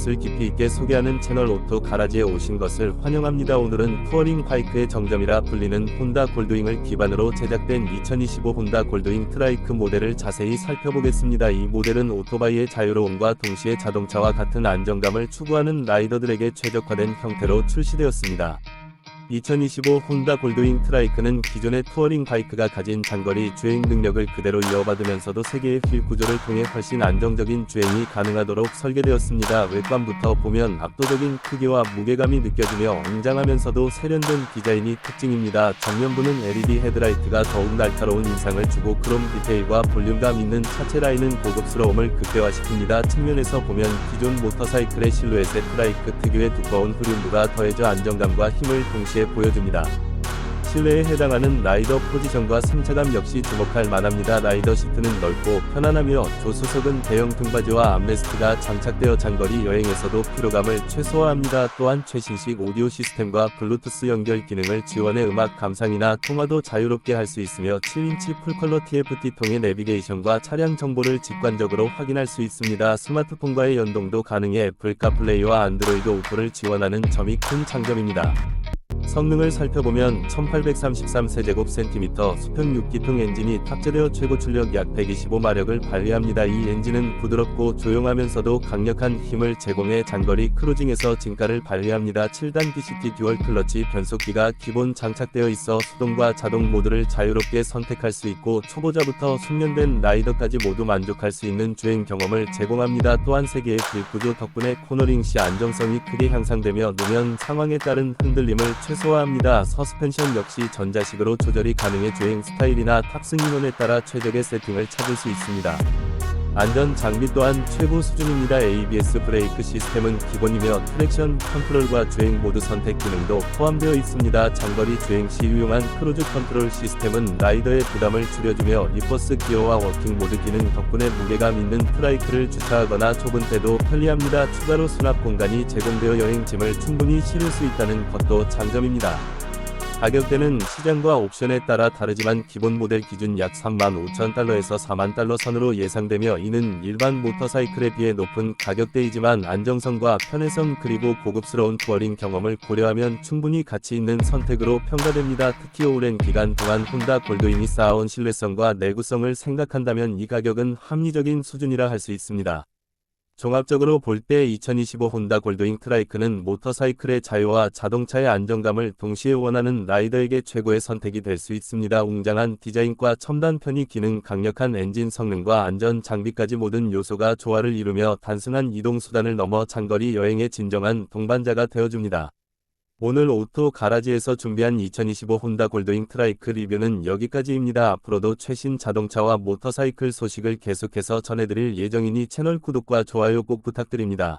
것을 깊이 있게 소개하는 채널 오토 가라지에 오신 것을 환영합니다. 오늘은 투어링 바이크의 정점이라 불리는 혼다 골드윙을 기반으로 제작된 2025 혼다 골드윙 트라이크 모델을 자세히 살펴보겠습니다. 이 모델은 오토바이의 자유로움과 동시에 자동차와 같은 안정감을 추구하는 라이더들에게 최적화된 형태로 출시되었습니다. 2025 혼다 골드윙 트라이크는 기존의 투어링 바이크가 가진 장거리 주행 능력을 그대로 이어받으면서도 세계의 휠 구조를 통해 훨씬 안정적인 주행이 가능하도록 설계되었습니다. 외관부터 보면 압도적인 크기와 무게감이 느껴지며 웅장하면서도 세련된 디자인이 특징입니다. 정면부는 LED 헤드라이트가 더욱 날카로운 인상을 주고 크롬 디테일과 볼륨감 있는 차체 라인은 고급스러움을 극대화시킵니다. 측면에서 보면 기존 모터사이클의 실루엣에 트라이크 특유의 두꺼운 후륜부가 더해져 안정감과 힘을 동시에 보여줍니다. 실내에 해당하는 라이더 포지션과 승차감 역시 주목할 만합니다. 라이더 시트는 넓고 편안하며 조수석은 대형 등받이와 암레스트가 장착되어 장거리 여행에서도 피로감을 최소화합니다. 또한 최신식 오디오 시스템과 블루투스 연결 기능을 지원해 음악 감상이나 통화도 자유롭게 할 수 있으며 7인치 풀컬러 TFT 통의 내비게이션과 차량 정보를 직관적으로 확인할 수 있습니다. 스마트폰과의 연동도 가능해 애플 카플레이와 안드로이드 오토를 지원하는 점이 큰 장점입니다. 성능을 살펴보면 1833세제곱센티미터 수평 6기통 엔진이 탑재되어 최고 출력 약 125마력을 발휘합니다. 이 엔진은 부드럽고 조용하면서도 강력한 힘을 제공해 장거리 크루징에서 진가를 발휘합니다. 7단 DCT 듀얼 클러치 변속기가 기본 장착되어 있어 수동과 자동 모드를 자유롭게 선택할 수 있고 초보자부터 숙련된 라이더까지 모두 만족할 수 있는 주행 경험을 제공합니다. 또한 세계의 길구조 덕분에 코너링 시 안정성이 크게 향상되며 노면 상황에 따른 흔들림을 최소화합니다. 서스펜션 역시 전자식으로 조절이 가능해 주행 스타일이나 탑승 인원에 따라 최적의 세팅을 찾을 수 있습니다. 안전 장비 또한 최고 수준입니다. ABS 브레이크 시스템은 기본이며 트랙션 컨트롤과 주행 모드 선택 기능도 포함되어 있습니다. 장거리 주행 시 유용한 크루즈 컨트롤 시스템은 라이더의 부담을 줄여주며 리버스 기어와 워킹 모드 기능 덕분에 무게감 있는 트라이크를 주차하거나 좁은 때도 편리합니다. 추가로 수납 공간이 제공되어 여행짐을 충분히 실을 수 있다는 것도 장점입니다. 가격대는 시장과 옵션에 따라 다르지만 기본 모델 기준 약 3만 5천 달러에서 4만 달러 선으로 예상되며 이는 일반 모터사이클에 비해 높은 가격대이지만 안정성과 편의성 그리고 고급스러운 투어링 경험을 고려하면 충분히 가치 있는 선택으로 평가됩니다. 특히 오랜 기간 동안 혼다 골드윙이 쌓아온 신뢰성과 내구성을 생각한다면 이 가격은 합리적인 수준이라 할 수 있습니다. 종합적으로 볼 때 2025 혼다 골드윙 트라이크는 모터사이클의 자유와 자동차의 안정감을 동시에 원하는 라이더에게 최고의 선택이 될 수 있습니다. 웅장한 디자인과 첨단 편의 기능, 강력한 엔진 성능과 안전 장비까지 모든 요소가 조화를 이루며 단순한 이동 수단을 넘어 장거리 여행의 진정한 동반자가 되어줍니다. 오늘 오토 가라지에서 준비한 2025 혼다 골드윙 트라이크 리뷰는 여기까지입니다. 앞으로도 최신 자동차와 모터사이클 소식을 계속해서 전해드릴 예정이니 채널 구독과 좋아요 꼭 부탁드립니다.